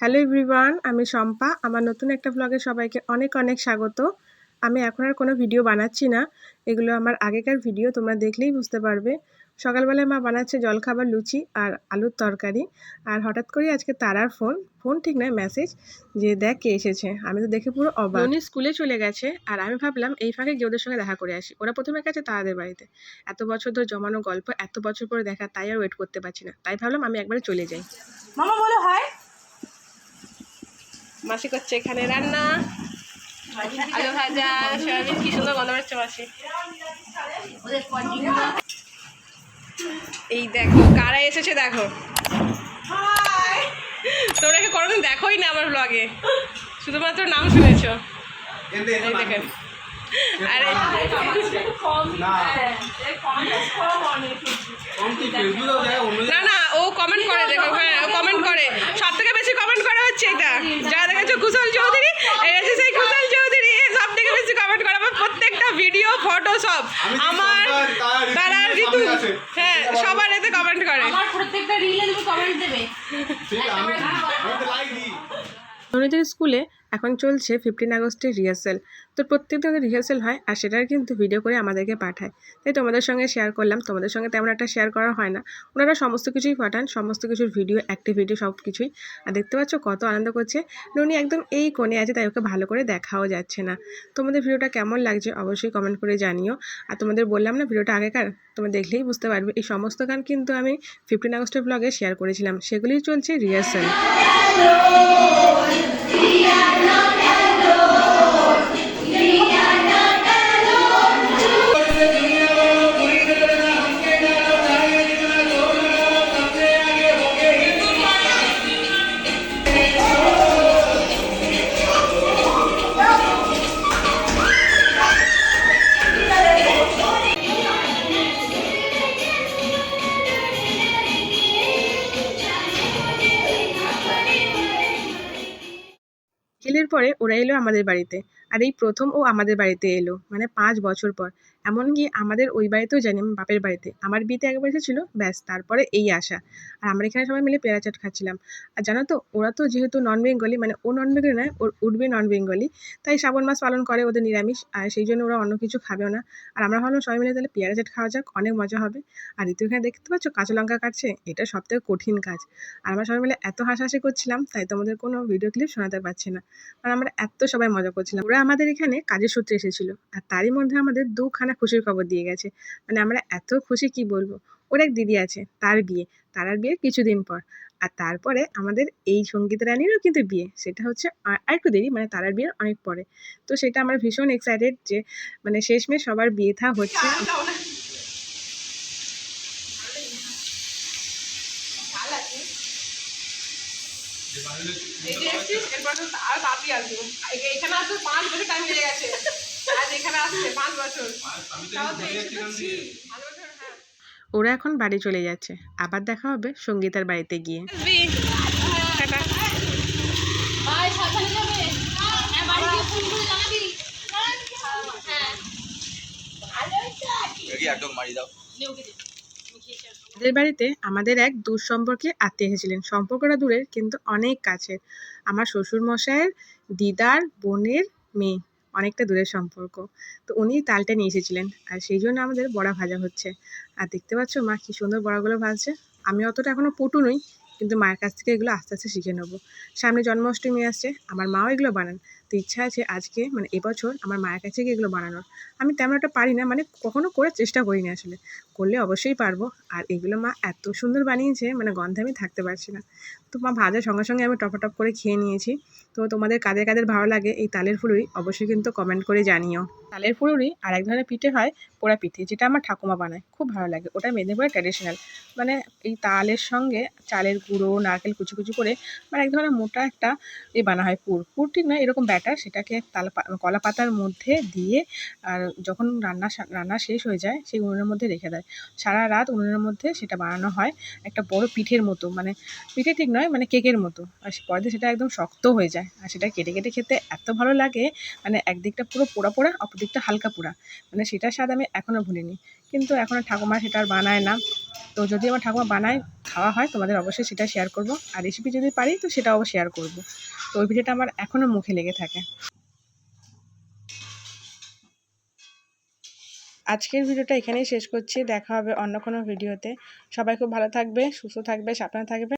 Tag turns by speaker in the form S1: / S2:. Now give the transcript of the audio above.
S1: Hello everyone আমি শম্পা। আমার নতুন একটা ব্লগে সবাইকে অনেক অনেক স্বাগত। আমি এখন আর কোনো ভিডিও বানাচ্ছি না। এগুলো আমার আগেকার ভিডিও তোমরা দেখলেই বুঝতে পারবে। সকালবেলায় মা বানাচ্ছে জলখাবার লুচি আর আলুর তরকারি। আর হঠাৎ করে আজকে তারার ফোন ফোন ঠিক নয় মেসেজ যে দেখ কে এসেছে। আমি তো দেখে পুরো অবাক। উনি স্কুলে চলে গেছে আর আমি ভাবলাম এই ফাঁকে গিয়ে ওদের সঙ্গে দেখা করে আসি। ওরা প্রথমে গেছে তাদের বাড়িতে। এত বছর ধরে জমানো গল্প এত বছর পরে দেখা তাই আর ওয়েট করতে পারছি না। তাই ভাবলাম আমি একবারে চলে যাই।
S2: মামা
S1: মাসি করছে এখানে রান্না। আলু ভাজা সয়াবিন কি সুন্দর গন্ধ পাচ্ছে মাসি। এই দেখো কারা এসেছে দেখো। তোমরা কি কোনোদিন দেখোই না আমার ব্লগে শুধুমাত্র নাম শুনেছো। এই দেখেন। আরে। না। না ও কমেন্ট করে দেখো হ্যাঁ ও কমেন্ট করে। সব থেকে বেশি কমেন্ট করা হচ্ছে এটা যা দেখেছ কুশল চৌধুরী এই হচ্ছে সেই কুশল চৌধুরী সব থেকে বেশি কমেন্ট করে আমার প্রত্যেকটা ভিডিও ফটো সব আমার তারা ঋতু হ্যাঁ সবার এতে কমেন্ট করে।
S2: আমার প্রত্যেকটা রিলে তুমি কমেন্ট দেবে।
S1: আমি তো লাইক দিই। স্কুলে এখন চলছে ফিফটিন আগস্টের রিহার্সেল তো প্রত্যেক রিহার্সেল হয়, আর সেটার কিন্তু ভিডিও করে আমাদেরকে পাঠায়। তাই তোমাদের সঙ্গে শেয়ার করলাম। তোমাদের সঙ্গে তেমন একটা শেয়ার করা হয় না। ওনারা সমস্ত কিছুই পাঠান, সমস্ত কিছুর ভিডিও অ্যাক্টিভিটি সব কিছুই। আর দেখতে পাচ্ছ কত আনন্দ করছে। ননি একদম এই কোণে আছে, তাই ওকে ভালো করে দেখাও যাচ্ছে না। তোমাদের ভিডিওটা কেমন লাগছে অবশ্যই কমেন্ট করে জানিও। আর তোমাদের বললাম না ভিডিওটা আগেকার? তোমরা দেখলেই বুঝতে পারবে। এই সমস্ত গান কিন্তু আমি ফিফটিন আগস্টের ব্লগে শেয়ার করেছিলাম। সেগুলিই চলছে রিহার্সেল not ever পরে ওরা এলো আমাদের বাড়িতে। আর এই প্রথম ও আমাদের বাড়িতে এলো মানে পাঁচ বছর পর। এমনকি আমাদের ওই বাড়িতেও জানি বাপের বাড়িতে। আমার বিয়েতে একবার এসেছিল ব্যাস, তারপরে এই আসা। আর আমরা এখানে সবাই মিলে পেয়ারা চাট খাচ্ছিলাম। আর জানো তো, ওরা তো যেহেতু নন বেঙ্গলি মানে ও নন বেঙ্গলি নয়, ওর উঠবে নন বেঙ্গলি তাই শ্রাবণ মাস পালন করে ওদের নিরামিষ, আর সেই জন্য ওরা অন্য কিছু খাবেও না। আর আমরা ভাবলাম সবাই মিলে তাহলে পেয়ারা চাট খাওয়া যাক, অনেক মজা হবে। আর ঋতু, এখানে দেখতে পাচ্ছ কাঁচা লঙ্কা কাটছে? এটা সব থেকে কঠিন কাজ। আর আমরা সবাই মিলে এত হাসাহাসি করছিলাম, তাই তোমাদের কোনো ভিডিও ক্লিপ শোনাতে পারছি না। কারণ আমরা এত সবাই মজা করছিলাম। ওরা আমাদের এখানে কাজের সূত্রে এসেছিল, আর তারই মধ্যে আমাদের দুখানা খুশির খবর দিয়ে গেছে। মানে আমরা এত খুশি কি বলব? ওর এক দিদি আছে, তার বিয়ে। তারার বিয়ে কিছুদিন পর। আর তারপরে আমাদের এই সংগীত রানীরও কিন্তু বিয়ে। সেটা হচ্ছে আর একটু দেরি মানে তারার বিয়ের অনেক পরে। তো সেটা আমরা ভীষণ এক্সাইটেড যে মানে শেষমেশ সবার বিয়ে থা হচ্ছে।
S3: এখানে আসতে পাঁচ বছর টাইম লেগে গেছে। আজ এখানে আসছে পাঁচ বছর। তাও তো এসে তো ছি। পাঁচ বছর, হ্যাঁ।
S1: ওরা এখন বাড়ি চলে যাচ্ছে। আবার দেখা হবে সঙ্গীতার বাড়িতে গিয়ে। টাটা।
S2: ভাই সাবধানে যাবে। হ্যাঁ হ্যাঁ।
S1: আমাদের বাড়িতে আমাদের এক দূর সম্পর্কে আত্মীয় এসেছিলেন। সম্পর্কটা দূরের কিন্তু অনেক কাছের। আমার শ্বশুর মশাইয়ের দিদার বোনের মেয়ে। অনেকটা দূরের সম্পর্ক। তো উনি তালটা নিয়ে এসেছিলেন আর সেই জন্য আমাদের বড়া ভাজা হচ্ছে। আর দেখতে পাচ্ছ মা, কি সুন্দর বড়াগুলো ভাজছে। আমি অতটা এখনও পটু নই, কিন্তু মায়ের কাছ থেকে এগুলো আস্তে আস্তে শিখে নেব। সামনে জন্মাষ্টমী আসছে, আমার মাও এগুলো বানান। তো ইচ্ছা আছে আজকে মানে এবছর আমার মায়ের কাছে গিয়ে এগুলো বানানোর। আমি তেমন একটা পারি না মানে কখনো করে চেষ্টা করি করিনি আসলে। করলে অবশ্যই পারব। আর এগুলো মা এত সুন্দর বানিয়েছে মানে গন্ধে আমি থাকতে পারছি না। তো মা ভাজার সঙ্গে সঙ্গে আমি টপাটপ করে খেয়ে নিয়েছি। তো তোমাদের কাদের কাদের ভালো লাগে এই তালের ফুলুরি অবশ্যই কিন্তু কমেন্ট করে জানিও। তালের ফুলুরি আর এক ধরনের পিঠে হয় পোড়া পিঠে, যেটা আমার ঠাকুমা বানায়। খুব ভালো লাগে, ওটা মেদিনীপুরের ট্র্যাডিশনাল মানে এই তালের সঙ্গে চালের গুঁড়ো, নারকেল কুচি কুচি করে মানে এক ধরনের মোটা একটা এ বানা হয় পুর। পুর ঠিক নয়, এরকম ব্যাটার ব্যাটার সেটাকে তালা কলা পাতার মধ্যে দিয়ে আর যখন রান্না রান্না শেষ হয়ে যায় সেই উনুনের মধ্যে রেখে দেয়। সারা রাত উনুনের মধ্যে সেটা বানানো হয় একটা বড় পিঠের মতো মানে পিঠে ঠিক নয় মানে কেকের মতো। আর পরে সেটা একদম শক্ত হয়ে যায় আর সেটা কেটে কেটে খেতে এত ভালো লাগে মানে একদিকটা পুরো পোড়া পোড়া অপর দিকটা হালকা পোড়া। মানে সেটার স্বাদ আমি এখনও ভুলিনি। কিন্তু এখন ঠাকুমা সেটা আর বানায় না। তো যদি আমার ঠাকুমা বানায়, খাওয়া হয়, তোমাদের অবশ্যই সেটা শেয়ার করব। আর রেসিপি যদি পারি, তো সেটাও শেয়ার করব। তো ওই ভিডিওটা আমার এখনও মুখে লেগে থাকে। আজকের ভিডিওটা এখানেই শেষ করছি। দেখা হবে অন্য কোনো ভিডিওতে। সবাই খুব ভালো থাকবে, সুস্থ থাকবে, সাবধানে থাকবে।